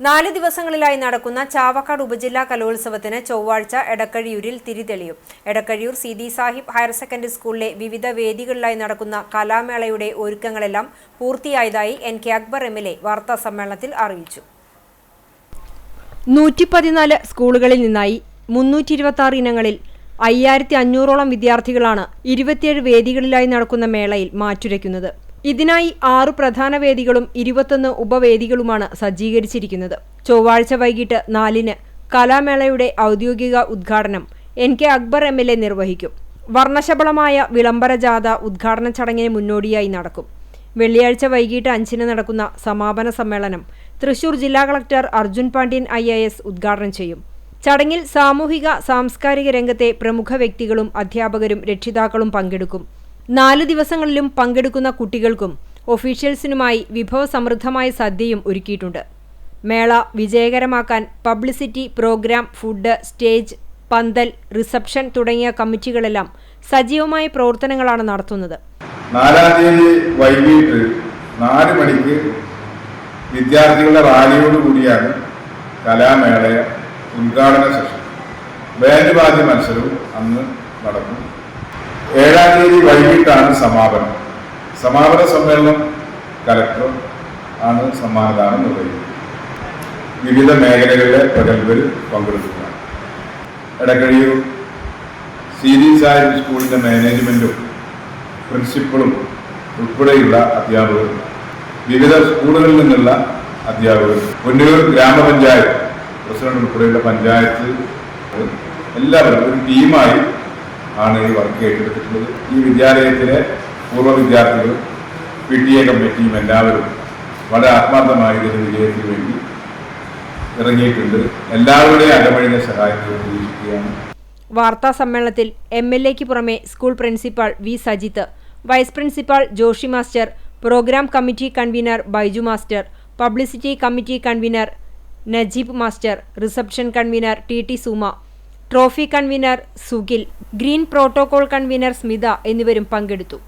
നാല് ദിവസങ്ങളിലായി നടക്കുന്ന ചാവക്കാട് ഉപജില്ലാ കലോത്സവത്തിന് ചൊവ്വാഴ്ച എടക്കഴിയൂരിൽ തിരിതെളിയും. എടക്കഴിയൂർ സിദി സാഹിബ് ഹയർ സെക്കൻഡറി സ്കൂളിലെ വിവിധ വേദികളിലായി നടക്കുന്ന കലാമേളയുടെ ഒരുക്കങ്ങളെല്ലാം പൂർത്തിയായതായി N K Akbar M L A വാർത്താസമ്മേളനത്തിൽ അറിയിച്ചു. നൂറ്റി പതിനാല് സ്കൂളുകളിൽ നിന്നായി മുന്നൂറ്റി ഇരുപത്തി ആറ് ഇനങ്ങളിൽ അയ്യായിരത്തി അഞ്ഞൂറോളം വിദ്യാർത്ഥികളാണ് ഇരുപത്തിയേഴ് വേദികളിലായി നടക്കുന്ന മേളയിൽ മാറ്റുരയ്ക്കുന്നത്. ഇതിനായി ആറ് പ്രധാന വേദികളും ഇരുപത്തൊന്ന് ഉപവേദികളുമാണ് സജ്ജീകരിച്ചിരിക്കുന്നത്. ചൊവ്വാഴ്ച വൈകിട്ട് നാലിന് കലാമേളയുടെ ഔദ്യോഗിക ഉദ്ഘാടനം N K Akbar M L A നിർവഹിക്കും. വർണശബളമായ വിളംബര ജാഥ ഉദ്ഘാടന ചടങ്ങിന് മുന്നോടിയായി നടക്കും. വെള്ളിയാഴ്ച വൈകിട്ട് അഞ്ചിന് നടക്കുന്ന സമാപന സമ്മേളനം തൃശൂർ ജില്ലാ collector Arjun Pandian I A S ഉദ്ഘാടനം ചെയ്യും. ചടങ്ങിൽ സാമൂഹിക സാംസ്കാരിക രംഗത്തെ പ്രമുഖ വ്യക്തികളും അധ്യാപകരും രക്ഷിതാക്കളും പങ്കെടുക്കും. നാല് ദിവസങ്ങളിലും പങ്കെടുക്കുന്ന കുട്ടികൾക്കും ഒഫീഷ്യൽസിനുമായി വിഭവസമൃദ്ധമായ സദ്യയും ഒരുക്കിയിട്ടുണ്ട്. മേള വിജയകരമാക്കാൻ പബ്ലിസിറ്റി പ്രോഗ്രാം ഫുഡ് സ്റ്റേജ് പന്തൽ റിസപ്ഷൻ തുടങ്ങിയ കമ്മിറ്റികളെല്ലാം സജീവമായ പ്രവർത്തനങ്ങളാണ് നടത്തുന്നത്. നാലാം തീയതി വൈകിട്ട് നാല് മണിക്ക് വിദ്യാർത്ഥികളുടെ റാലിയോട് കൂടിയാണ് കലാമേള ഉദ്ഘാടന സെഷൻ. ബാൻഡ് വാദ്യ മത്സരവും അന്ന് നടക്കും ഏഴാം തീയതി വൈകിട്ടാണ് സമാപനം. സമാപന സമ്മേളനം കലക്ടർ ആണ് സമ്മാനദാനം നിർവഹിക്കുന്നത്. വിവിധ മേഖലകളിലെ പ്രഗത്ഭർ പങ്കെടുക്കുന്നതാണ് എടക്കഴിയൂർ സി ഡി സാഹിബ് സ്കൂളിന്റെ മാനേജ്മെന്റും പ്രിൻസിപ്പളും ഉൾപ്പെടെയുള്ള അധ്യാപകർ വിവിധ സ്കൂളുകളിൽ നിന്നുള്ള അധ്യാപകർ പൊന്നൂർ ഗ്രാമപഞ്ചായത്ത് പ്രസിഡന്റ് ഉൾപ്പെടെയുള്ള പഞ്ചായത്ത് എല്ലാവരും ഒരു ടീമായി ആണ് ഈ വർക്ക് ഏറ്റെടുത്തിട്ടുള്ളത്. ഈ വിദ്യാലയത്തിലെ പൂർവ വിദ്യാർത്ഥികളും പി ടി എ കമ്മിറ്റിയും എല്ലാവരും വളരെ ആത്മാർത്ഥമായി ഇതിന് വിജയത്തിന് വേണ്ടി ഇറങ്ങിയിട്ടുണ്ട്. എല്ലാവരുടെയും അകമഴിഞ്ഞ സഹായത്തിൽ പ്രതീക്ഷിക്കുകയാണ്. വാർത്താ സമ്മേളനത്തിൽ എം എൽ എക്ക് പുറമെ school principal V Sajith vice principal Joshi master programme committee convener Baiju master publicity committee convener Najeeb master reception convener T T Suma trophy convener Sugil green protocol convener Smitha എന്നിവരും പങ്കെടുത്തു.